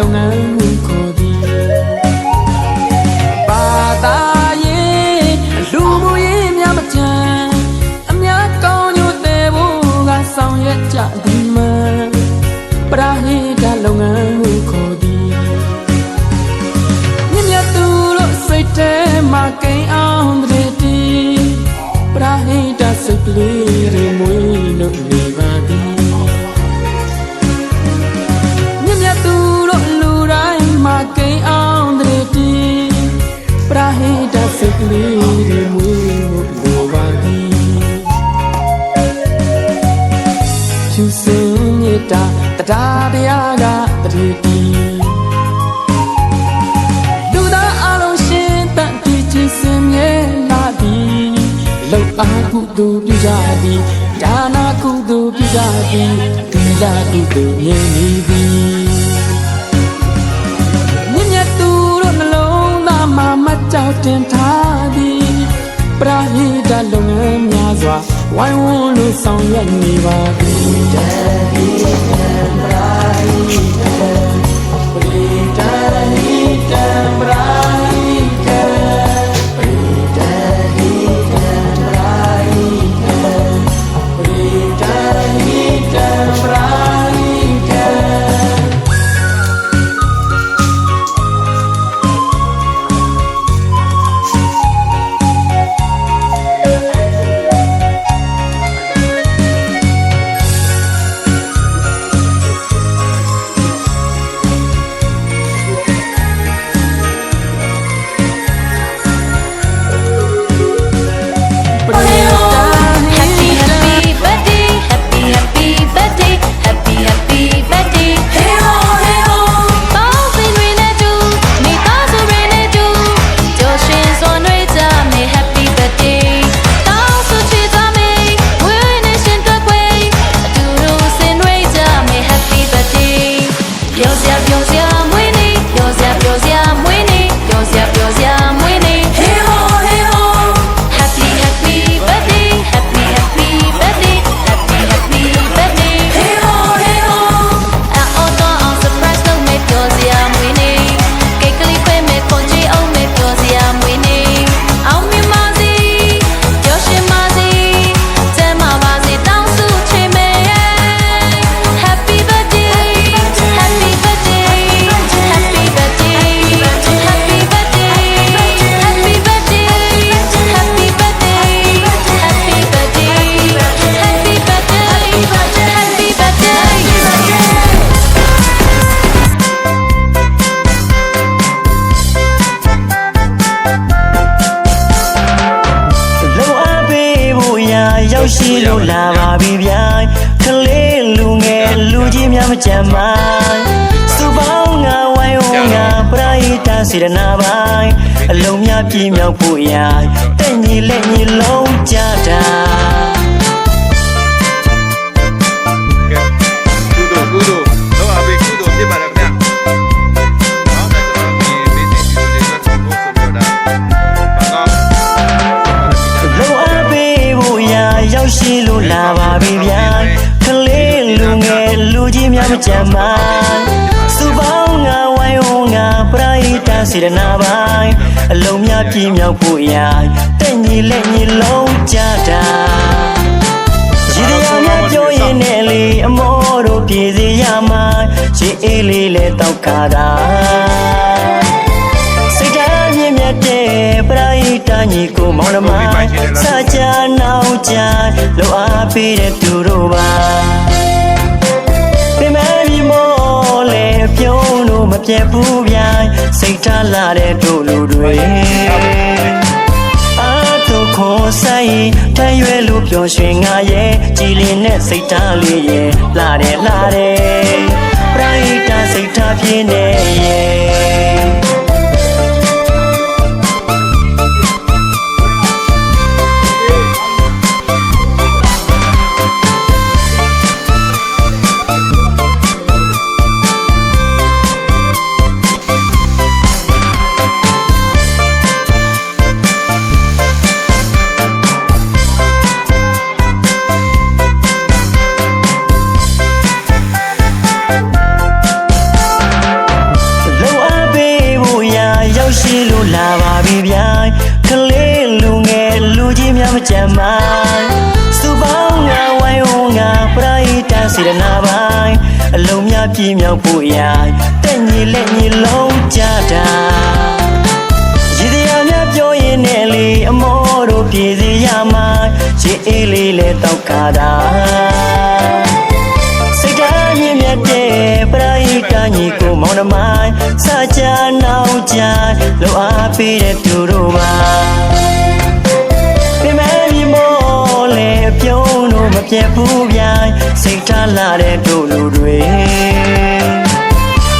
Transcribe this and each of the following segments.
လုပ်ငန်းဟုခေါ်သည်ဘာသာရေးလူမှုရေးများမကြမ်းအများကောင်းညို့တဲ့ဘိုးကဆောင်ရွက်ကြသည်မှာပရာဟိတလုပ်ငန်းဟု ကိန်းအောင်တဲ့တီပရာဟိတစိတ်ကလေးတွေမွေးလို့နေပါသည်မြတ်မြတ်သူတို့လူတိုင်းမှာကိန်းအောင်တဲ့တီပရာဟိတစိတ်ကလေးတွေမွေးလို့နေပါသည်ဖြူစင်မြတ်တာတရားတရားကတည်းတီ လောက်အားကုသိုလ်ပြုကြသည်ဒါနာကုသိုလ်ပြုကြသည်ဒီလာကုသိုလ်မြင်နေသည်မြင့်မြတ်သူတို့နှလုံးသားမှာမကြောက်တင်ထားသည်ပရာဟိတလုပ်ငန်းများစွာဝိုင်းဝန်းလို့ဆောင်ရွက်နေပါသည်တဟိတံပရာဟိတံ ပါပြီဗျာကလေးလူငယ်လူကြီးများမကြမ်းမိုင်းစုပေါင်းငါဝိုင်းဝန်းငါပရိသတ်စေတနာပိုင်းအလုံးများပြည့်မြောက်ဖို့ရာတဲ့ညီလက်ညီလုံးကြတာ လို့လာပါပြီဗျာကလေးလူငယ်လူကြီးများမကြမ်းမိုင်းစုပေါင်းငါဝိုင်းဝန်းငါပရိသတ်စေတနာပိုင်းအလုံးများပြည့်မြောက်ဖို့ရာတဲ့ညီလက်ညီလုံးကြတာရည်ရည်များပြောရင်လည်းလေအမောတို့ပြည်စီရမှာရှေးအေးလေးလဲတောက်ခါတာစိတ်ဓာတ်မြင့်မြတ်တဲ့ပရိသတ်ညီကိုမောင်နှမစ ကြနောက်ကြလောအားပေးတဲ့သူတို့ပါပင်မပြီးမောလဲပြုံးလို့မပြတ်ဘူးဗျာစိတ်ထားလာတဲ့တို့လူတွေအာတို့ခေါ်ဆိုင်ထရွယ်လို့ပျော်ရွှင်ငါရဲ့ကြည်လင်တဲ့စိတ်ထားလေးရဲ့လာတယ်လာတယ်ပရိသတ်စိတ်ထားပြင်းနေရဲ့ ပါပြီဗျာကလေးလူငယ်လူကြီးများမကြမ်းမိုင်းစူပေါင်းငါဝိုင်းဝန်းငါပရိသတ်စေတနာပိုင်းအလုံးများပြည့်မြောက်ဖို့ရာတက်ညီလက်ညီလုံး ကိုမောင်နှမိုင်းစာချာနောက်ချာလောအားပေးတဲ့သူတို့ပါပြမဲဒီမောလေပြုံးတို့မပြတ်ဘူးဗျာစိတ်ထားလာတဲ့တို့လူတွေ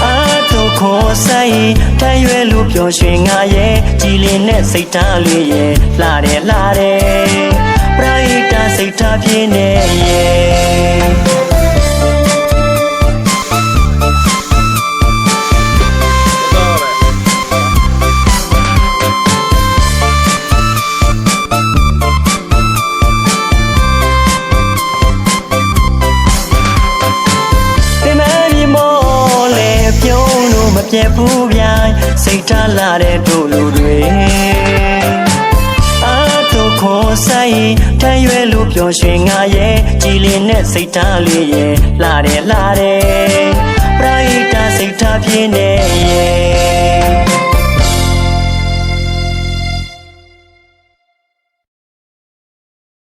အာတို့ခေါ်ဆိုင်တန်ရွယ်လို့ပျော်ရွှင်ငါရဲ့ကြည်လင်တဲ့စိတ်ထားလေးရဲ့လှတယ်လှတယ်ပရိဒစိတ်ထားပြင်းနေရဲ့ လို့မပြတ်ဘူးဗျာစိတ်ထားလာတဲ့တို့လူတွေအာတို့ခေါ်ဆိုင်တန်ရွယ်လို့ပျော်ရွှင်ငါရဲ့ကြည်လင်တဲ့စိတ်ထားလေးရဲ့လှတယ်လှတယ်ပရိဒစိတ်ထားပြင်းနေ